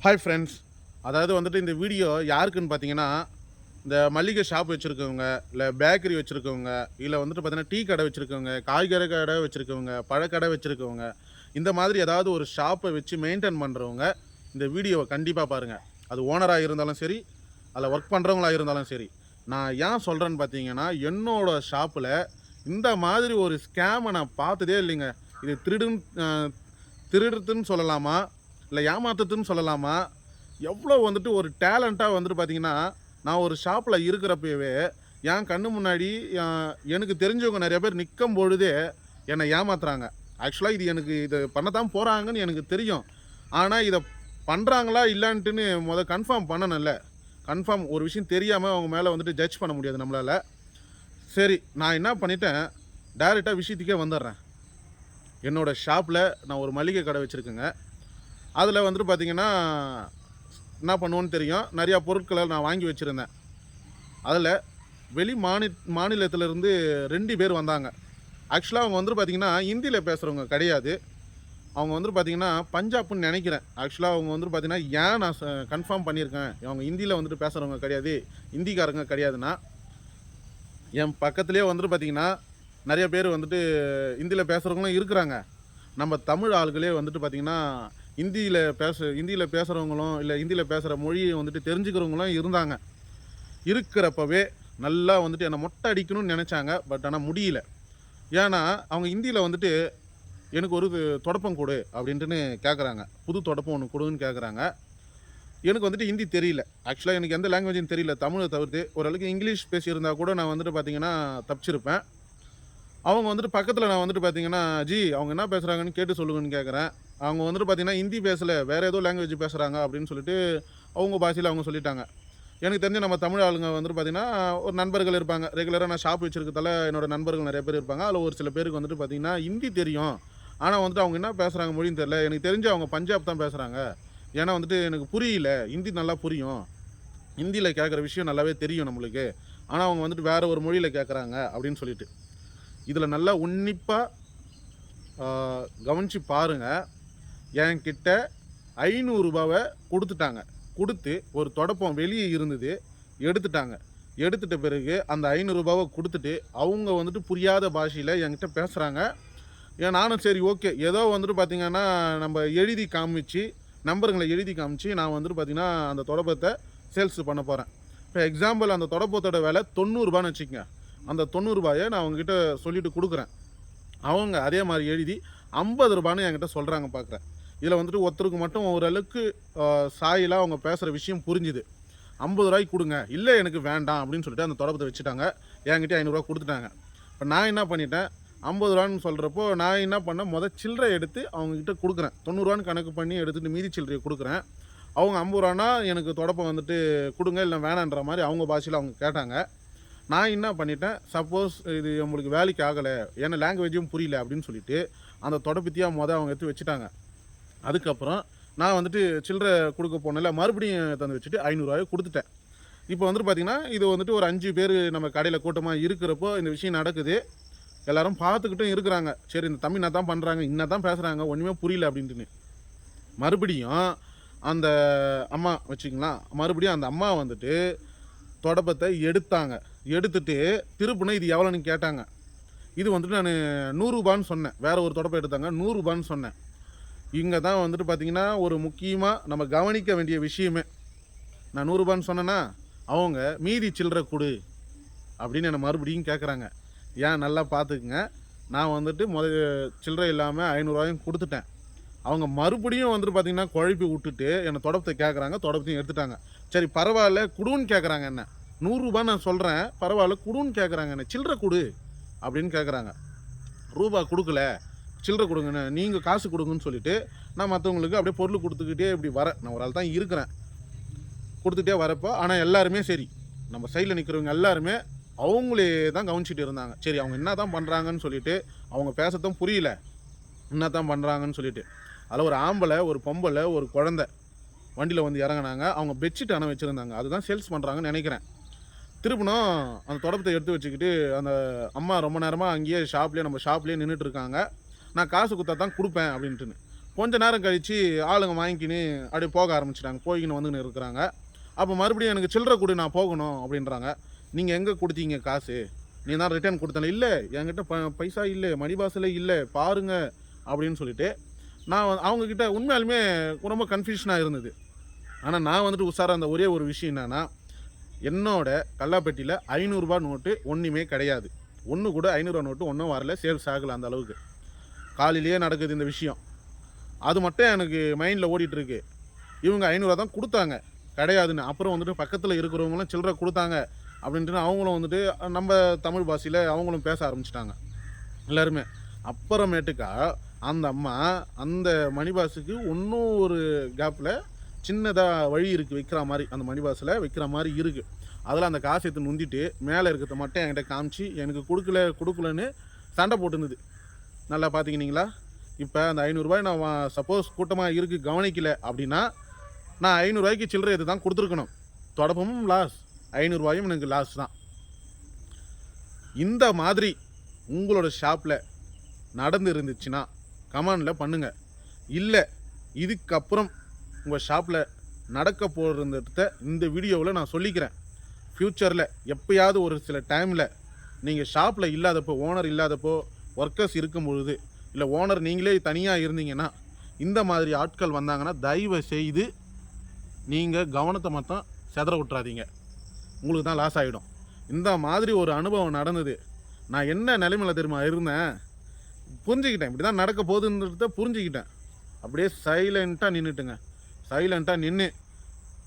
Hi friends அதாவது வந்துட்டு இந்த வீடியோ யாருக்குன்னு பார்த்தீங்கன்னா இந்த மளிகை ஷாப் வச்சுருக்கவங்க இல்லை பேக்கரி வச்சுருக்கவங்க இல்லை வந்துட்டு பார்த்தீங்கன்னா டீ கடை வச்சுருக்கவங்க காய்கறி கடை வச்சுருக்கவங்க பழக்கடை வச்சுருக்கவங்க இந்த மாதிரி ஏதாவது ஒரு ஷாப்பை வச்சு மெயின்டைன் பண்ணுறவங்க இந்த வீடியோவை கண்டிப்பாக பாருங்கள் அது ஓனராக இருந்தாலும் சரி அதில் ஒர்க் பண்ணுறவங்களாக இருந்தாலும் சரி. நான் ஏன் சொல்கிறேன்னு பார்த்தீங்கன்னா என்னோட ஷாப்பில் இந்த மாதிரி ஒரு ஸ்கேமை நான் பார்த்ததே இல்லைங்க. இது திருடுன்னு திருடுறதுன்னு சொல்லலாமா? இல்லை ஏமாத்துறதுன்னு சொல்லலாமா? எவ்வளோ வந்துட்டு ஒரு டேலண்ட்டாக வந்துட்டு பார்த்தீங்கன்னா நான் ஒரு ஷாப்பில் இருக்கிறப்பவே என் கண்ணு முன்னாடி எனக்கு தெரிஞ்சவங்க நிறைய பேர் நிற்கும் பொழுதே என்னை ஏமாத்துறாங்க. ஆக்சுவலாக இது எனக்கு இது பண்ணத்தான் போகிறாங்கன்னு எனக்கு தெரியும். ஆனால் இதை பண்ணுறாங்களா இல்லைன்ட்டுன்னு முத கன்ஃபார்ம் பண்ணணும்ல. கன்ஃபார்ம் ஒரு விஷயம் தெரியாமல் அவங்க மேலே வந்துட்டு ஜட்ஜ் பண்ண முடியாது நம்மளால். சரி நான் என்ன பண்ணிட்டேன்? டைரெக்டாக விஷயத்துக்கே வந்துடுறேன். என்னோட ஷாப்பில் நான் ஒரு மளிகை கடை வச்சுருக்கேங்க. அதில் வந்துட்டு பார்த்தீங்கன்னா என்ன பண்ணுவோன்னு தெரியும். நிறையா பொருட்களை நான் வாங்கி வச்சுருந்தேன். அதில் வெளி மாநி மாநிலத்திலேருந்து ரெண்டு பேர் வந்தாங்க. ஆக்சுவலாக அவங்க வந்துட்டு பார்த்திங்கன்னா ஹிந்தியில் பேசுகிறவங்க கிடையாது. அவங்க வந்துட்டு பார்த்திங்கன்னா பஞ்சாப்னு நினைக்கிறேன். ஆக்சுவலாக அவங்க வந்துட்டு பார்த்தீங்கன்னா ஏன் நான் கன்ஃபார்ம் பண்ணியிருக்கேன்? அவங்க ஹிந்தியில் வந்துட்டு பேசுகிறவங்க கிடையாது. ஹிந்திக்காரங்க கிடையாதுன்னா. என் பக்கத்துலேயே வந்துட்டு பார்த்தீங்கன்னா நிறைய பேர் வந்துட்டு ஹிந்தியில் பேசுகிறவங்களும் இருக்கிறாங்க. நம்ம தமிழ் ஆளுகளே வந்துட்டு பார்த்தீங்கன்னா ஹிந்தியில் பேச இந்தியில் பேசுகிறவங்களும் இல்லை ஹிந்தியில் பேசுகிற மொழியை வந்துட்டு தெரிஞ்சுக்கிறவங்களும் இருந்தாங்க. இருக்கிறப்பவே நல்லா வந்துட்டு என்னை மொட்டை அடிக்கணும்னு நினச்சாங்க பட் ஆனால் முடியல. ஏன்னா அவங்க ஹிந்தியில் வந்துட்டு எனக்கு ஒரு தொடப்பம் கொடு அப்படின்ட்டுன்னு கேட்குறாங்க புது தொடப்பம் ஒன்று கொடுன்னு கேட்குறாங்க எனக்கு வந்துட்டு ஹிந்தி தெரியல. ஆக்சுவலாக எனக்கு எந்த லாங்குவேஜும் தெரியல. தமிழை தவிர்த்து ஓரளவுக்கு இங்கிலீஷ் பேசியிருந்தா கூட நான் வந்துட்டு பார்த்தீங்கன்னா தப்பிச்சிருப்பேன். அவங்க வந்துட்டு பக்கத்தில் நான் வந்துட்டு பார்த்தீங்கன்னா ஜி அவங்க என்ன பேசுகிறாங்கன்னு கேட்டு சொல்லுங்கன்னு கேட்குறேன் அவங்க வந்துட்டு பார்த்தீங்கன்னா ஹிந்தி பேசலை வேறு ஏதோ லாங்குவேஜ் பேசுகிறாங்க அப்படின்னு சொல்லிட்டு அவங்க பாஷையில் அவங்க சொல்லிட்டாங்க. எனக்கு தெரிஞ்ச நம்ம தமிழ் ஆளுங்க வந்துட்டு பார்த்தீங்கன்னா ஒரு நண்பர்கள் இருப்பாங்க. ரெகுலராக நான் ஷாப் வச்சுருக்கதால என்னோடய நண்பர்கள் நிறைய பேர் இருப்பாங்க. அதில் ஒரு சில பேருக்கு வந்துட்டு பார்த்தீங்கன்னா ஹிந்தி தெரியும். ஆனால் வந்துட்டு அவங்க என்ன பேசுகிறாங்க மொழின்னு தெரியல. எனக்கு தெரிஞ்சு அவங்க பஞ்சாப் தான் பேசுகிறாங்க ஏன்னா வந்துட்டு எனக்கு புரியல. ஹிந்தி நல்லா புரியும். ஹிந்தியில் கேட்குற விஷயம் நல்லாவே தெரியும் நம்மளுக்கு. ஆனால் அவங்க வந்துட்டு வேறு ஒரு மொழியில் கேட்குறாங்க அப்படின்னு சொல்லிட்டு. இதில் நல்லா உன்னிப்பாக கவனித்து பாருங்கள் என்கிட்ட ஐநூறுரூபாவை கொடுத்துட்டாங்க. கொடுத்து ஒரு தொடப்பம் வெளியே இருந்தது எடுத்துட்டாங்க. எடுத்துட்ட பிறகு அந்த ஐநூறுரூபாவை கொடுத்துட்டு அவங்க வந்துட்டு புரியாத பாஷையில் என்கிட்ட பேசுகிறாங்க ஏன் நானும் சரி ஓகே. ஏதோ வந்துட்டு பார்த்தீங்கன்னா நம்ம எழுதி காமிச்சு நம்பருங்களை எழுதி காமிச்சு நான் வந்துட்டு பார்த்தீங்கன்னா அந்த தொடப்பத்தை சேல்ஸ் பண்ண போகிறேன் இப்போ எக்ஸாம்பிள் அந்த தொடப்பத்தோட விலை தொண்ணூறுரூபான்னு வச்சுக்கோங்க. அந்த தொண்ணூறுபாயை நான் அவங்ககிட்ட சொல்லிவிட்டு கொடுக்குறேன். அவங்க அதே மாதிரி எழுதி ஐம்பது ரூபான்னு என்கிட்ட சொல்கிறாங்க பார்க்குறேன் இதில் வந்துட்டு ஒருத்தருக்கு மட்டும் ஓரளவுக்கு சாயிலாக அவங்க பேசுகிற விஷயம் புரிஞ்சுது. ஐம்பது ரூபாய்க்கு கொடுங்க. இல்லை எனக்கு வேண்டாம் அப்படின்னு சொல்லிட்டு அந்த தொடப்பத்தை வச்சுட்டாங்க. என்கிட்ட ஐநூறுரூவா கொடுத்துட்டாங்க. இப்போ நான் என்ன பண்ணிட்டேன்? ஐம்பது ரூபான்னு சொல்கிறப்போ நான் என்ன பண்ணேன்? முத சில்லறை எடுத்து அவங்கக்கிட்ட கொடுக்குறேன். தொண்ணூறுரூவான்னு கணக்கு பண்ணி எடுத்துகிட்டு மீதி சில்லறையை கொடுக்குறேன். அவங்க ஐம்பது ரூபானா எனக்கு தொடப்பம் வந்துட்டு கொடுங்க இல்லை வேணான்ற மாதிரி அவங்க பாஷையில் அவங்க கேட்டாங்க. நான் என்ன பண்ணிட்டேன்? சப்போஸ் இது நம்மளுக்கு வேலைக்கு ஆகலை ஏன்னா லாங்குவேஜும் புரியல அப்படின்னு சொல்லிட்டு அந்த தொடப்பத்தியாக மொதல் அவங்க எடுத்து வச்சுட்டாங்க. அதுக்கப்புறம் நான் வந்துட்டு சில்லறை கொடுக்க போனல மறுபடியும் தந்து வச்சுட்டு ஐநூறுரூவாயை கொடுத்துட்டேன். இப்போ வந்துட்டு பார்த்தீங்கன்னா இது வந்துட்டு ஒரு அஞ்சு பேர் நம்ம கடையில் கூட்டமாக இருக்கிறப்போ இந்த விஷயம் நடக்குது. எல்லாரும் பார்த்துக்கிட்டும் இருக்கிறாங்க. சரி இந்த தம்பி நான் தான் பண்ணுறாங்க என்ன தான் பேசுகிறாங்க ஒன்றுமே புரியல அப்படின்ட்டுன்னு. மறுபடியும் அந்த அம்மா வச்சுக்கலாம் மறுபடியும் அந்த அம்மா வந்துட்டு தொடப்பத்தை எடுத்தாங்க. எடுத்துட்டு திருப்பினா இது எவ்வளோன்னு கேட்டாங்க. இது வந்துட்டு நான் நூறுரூபான்னு சொன்னேன். வேறு ஒரு தொடப்பை எடுத்தாங்க நூறுரூபான்னு சொன்னேன். இங்கே தான் வந்துட்டு பார்த்தீங்கன்னா ஒரு முக்கியமாக நம்ம கவனிக்க வேண்டிய விஷயமே. நான் நூறுரூபான்னு சொன்னேன்னா அவங்க மீதி சில்லறை கொடு அப்படின்னு என்னை மறுபடியும் கேட்குறாங்க ஏன் நல்லா பார்த்துக்குங்க நான் வந்துட்டு முத சில்லறை இல்லாமல் ஐநூறுரூவாயும் கொடுத்துட்டேன். அவங்க மறுபடியும் வந்துட்டு பார்த்தீங்கன்னா குழப்பி விட்டுட்டு என்னை தொடப்பத்தை கேட்குறாங்க தொடப்பத்தையும் எடுத்துட்டாங்க. சரி பரவாயில்ல குடுன்னு கேட்குறாங்க என்ன? நூறுரூபா நான் சொல்கிறேன் பரவாயில்ல குடுன்னு கேட்குறாங்க என்ன? சில்லறை கொடு அப்படின்னு கேட்குறாங்க ரூபா கொடுக்கல சில்லறை கொடுங்கண்ணே நீங்கள் காசு கொடுங்கன்னு சொல்லிட்டு நான் மற்றவங்களுக்கு அப்படியே பொருள் கொடுத்துக்கிட்டே இப்படி வரேன். நான் ஒரு ஆள் தான் இருக்கிறேன். கொடுத்துட்டே வரப்போ ஆனால் எல்லாருமே சரி. நம்ம சைடில் நிற்கிறவங்க எல்லாருமே அவங்களே தான் கவனிச்சிட்டு இருந்தாங்க. சரி அவங்க என்ன தான் பண்ணுறாங்கன்னு சொல்லிட்டு அவங்க பேசத்தான் புரியல. என்ன தான் பண்ணுறாங்கன்னு சொல்லிட்டு. அதில் ஒரு ஆம்பளை ஒரு பொம்பளை ஒரு குழந்த வண்டியில் வந்து இறங்குனாங்க. அவங்க பெட்ஷீட் ஆனால் வச்சுருந்தாங்க. அதுதான் சேல்ஸ் பண்ணுறாங்கன்னு நினைக்கிறேன். திருப்பினும் அந்த தொடப்பத்தை எடுத்து வச்சுக்கிட்டு அந்த அம்மா ரொம்ப நேரமாக அங்கேயே ஷாப்லேயே நம்ம ஷாப்லேயே நின்றுட்டு இருக்காங்க. நான் காசு கொடுத்தா தான் கொடுப்பேன் அப்படின்ட்டுன்னு. கொஞ்ச நேரம் கழித்து ஆளுங்க வாங்கிக்கின்னு அப்படியே போக ஆரம்பிச்சிட்டாங்க. போய்க்கின்னு வந்துன்னு இருக்கிறாங்க. அப்போ மறுபடியும் எனக்கு சில்லறை கொடு நான் போகணும் அப்படின்றாங்க. நீங்கள் எங்கே கொடுத்தீங்க காசு? நீ தான் ரிட்டர்ன் கொடுத்தல. இல்லை என்கிட்ட ப பைசா இல்லை மணி பாஸில் இல்லை பாருங்க அப்படின்னு சொல்லிட்டு நான் அவங்கக்கிட்ட உண்மையாலுமே ரொம்ப கன்ஃபியூஷனாக இருந்தது. ஆனால் நான் வந்துட்டு உஷாராக இருந்த ஒரே ஒரு விஷயம் என்னென்னா என்னோட கல்லாப்பெட்டியில் ஐநூறுரூபா நோட்டு ஒன்றுமே கிடையாது. ஒன்று கூட ஐநூறுரூவா நோட்டு ஒன்றும் வரல சேல்ஸ் ஆகலை அந்த அளவுக்கு. காலையிலேயே நடக்குது இந்த விஷயம். அது மட்டும் எனக்கு மைண்டில் ஓடிட்டுருக்கு. இவங்க ஐநூறுரூவா தான் கொடுத்தாங்க. கிடையாதுன்னு. அப்புறம் வந்துட்டு பக்கத்தில் இருக்கிறவங்களும் சில்லறை கொடுத்தாங்க. அப்படின்ட்டு அவங்களும் வந்துட்டு நம்ம தமிழ் பாஷையில் அவங்களும் பேச ஆரம்பிச்சிட்டாங்க. எல்லாருமே. அப்புறமேட்டுக்கா அந்த அம்மா அந்த மணி பாஸுக்கு இன்னும் ஒரு கேப்பில் சின்னதாக வழி இருக்குது வைக்கிற மாதிரி அந்த மணி பாஸில் வைக்கிற மாதிரி இருக்குது அதில் அந்த காசியத்தை எடுத்து நுந்திட்டு மேலே இருக்கிறத மட்டும் என்கிட்ட காமிச்சு எனக்கு கொடுக்கல கொடுக்கலன்னு சண்டை போட்டுருந்தது. நல்லா பார்த்துக்கினீங்களா இப்போ அந்த ஐநூறுரூவாய் நான் சப்போஸ் கூட்டமாக இருக்குது கவனிக்கல அப்படின்னா நான் ஐநூறுரூவாய்க்கு சில்லறை இது தான் கொடுத்துருக்கணும். தொடப்பமும் லாஸ் ஐநூறுரூவாயும் எனக்கு லாஸ் தான். இந்த மாதிரி உங்களோட ஷாப்பில் நடந்து இருந்துச்சுன்னா கமெண்டில் பண்ணுங்கள் இல்லை இதுக்கப்புறம் உங்கள் ஷாப்பில் நடக்க போகிறத இந்த வீடியோவில் நான் சொல்லிக்கிறேன். ஃப்யூச்சரில் எப்பயாவது ஒரு சில டைமில் நீங்கள் ஷாப்பில் இல்லாதப்போ ஓனர் இல்லாதப்போ ஒர்க்கர்ஸ் இருக்கும் பொழுது இல்லை ஓனர் நீங்களே தனியாக இருந்தீங்கன்னா இந்த மாதிரி ஆட்கள் வந்தாங்கன்னா தயவு செய்து நீங்கள் கவனத்தை மட்டும் செதற விட்றாதீங்க உங்களுக்கு தான் லாஸ் ஆகிடும் இந்த மாதிரி ஒரு அனுபவம் நடந்தது. நான் என்ன நிலைமையில் தெரியுமா இருந்தேன்? புரிஞ்சுக்கிட்டேன். இப்படி தான் நடக்க போகுதுன்றத புரிஞ்சுக்கிட்டேன். அப்படியே சைலண்ட்டாக நின்றுட்டுங்க சைலண்ட்டாக நின்று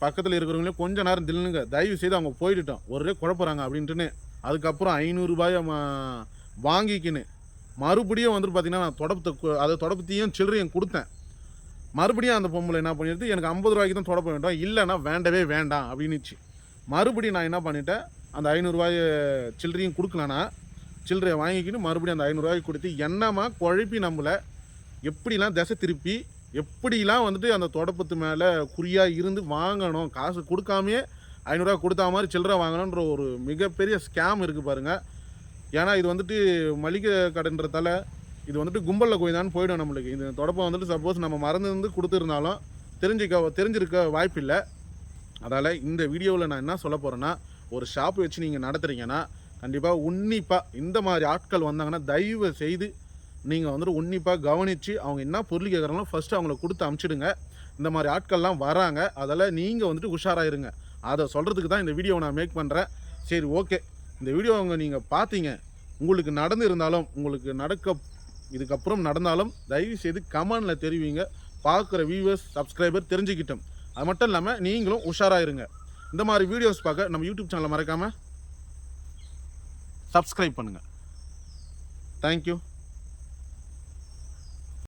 பக்கத்தில் இருக்கிறவங்களே கொஞ்சம் நேரம் தில்லுங்க. தயவு செய்து அவங்க போயிட்டுட்டோம். ஒரே குழப்பறாங்க அப்படின்ட்டுன்னு அதுக்கப்புறம் ஐநூறுரூபாயை வாங்கிக்கின்னு மறுபடியும் வந்துட்டு பார்த்தீங்கன்னா நான் தொடப்பத்தை அதை தொடப்பத்தையும் சில்லறையும் கொடுத்தேன். மறுபடியும் அந்த பொம்பளை என்ன பண்ணிடுது எனக்கு ஐம்பது ரூபாய்க்கு தான் தொடப்ப வேண்டாம் இல்லைன்னா வேண்டவே வேண்டாம் அப்படின்னுச்சு. மறுபடியும் நான் என்ன பண்ணிட்டேன் அந்த ஐநூறுரூவாய் சில்லறையும் கொடுக்கலனா சில்லறையை வாங்கிக்கிட்டு மறுபடியும் அந்த ஐநூறுரூவாய்க்கு கொடுத்து என்னமா குழப்பி நம்மளை எப்படிலாம் திசை திருப்பி எப்படிலாம் வந்துட்டு அந்த தொடப்பத்து மேலே குறியாக இருந்து வாங்கணும் காசு கொடுக்காமையே ஐநூறுரூவா கொடுத்தா மாதிரி சில்லறை வாங்கணுன்ற ஒரு மிகப்பெரிய ஸ்கேம் இருக்குது பாருங்கள் ஏன்னா இது வந்துட்டு மளிகை கடைன்றதால இது வந்துட்டு கும்பலில் போய் தான் போயிடும் நம்மளுக்கு. இந்த தொடப்பம் வந்துட்டு சப்போஸ் நம்ம மறந்து இருந்து கொடுத்துருந்தாலும் தெரிஞ்சிக்க தெரிஞ்சிருக்க வாய்ப்பில்லை அதால் இந்த வீடியோவில் நான் என்ன சொல்ல போகிறேன்னா ஒரு ஷாப் வச்சு நீங்கள் நடத்துகிறீங்கன்னா கண்டிப்பாக உன்னிப்பாக இந்த மாதிரி ஆட்கள் வந்தாங்கன்னா தயவு செய்து நீங்கள் வந்துட்டு உன்னிப்பாக கவனித்து அவங்க என்ன பொருள் கேட்குறாங்களோ ஃபஸ்ட்டு அவங்கள கொடுத்து அமுச்சிடுங்க. இந்த மாதிரி ஆட்கள்லாம் வராங்க. அதில் நீங்கள் வந்துட்டு உஷாராக இருங்க அதை சொல்கிறதுக்கு தான் இந்த வீடியோவை நான் மேக் பண்ணுறேன் சரி ஓகே இந்த வீடியோ அவங்க நீங்கள் பார்த்தீங்க உங்களுக்கு நடந்து இருந்தாலும் உங்களுக்கு நடக்க இதுக்கப்புறம் நடந்தாலும் தயவு செய்து கமெண்டில் தெரிவிங்க. பார்க்குற வியூவர்ஸ் சப்ஸ்கிரைபர் தெரிஞ்சுக்கிட்டோம். அது மட்டும் இல்லாமல் நீங்களும் உஷாராக இருங்க. இந்த மாதிரி வீடியோஸ் பார்க்க நம்ம யூடியூப் சேனலை மறக்காமல் சப்ஸ்கிரைப் பண்ணுங்கள் தேங்க்யூ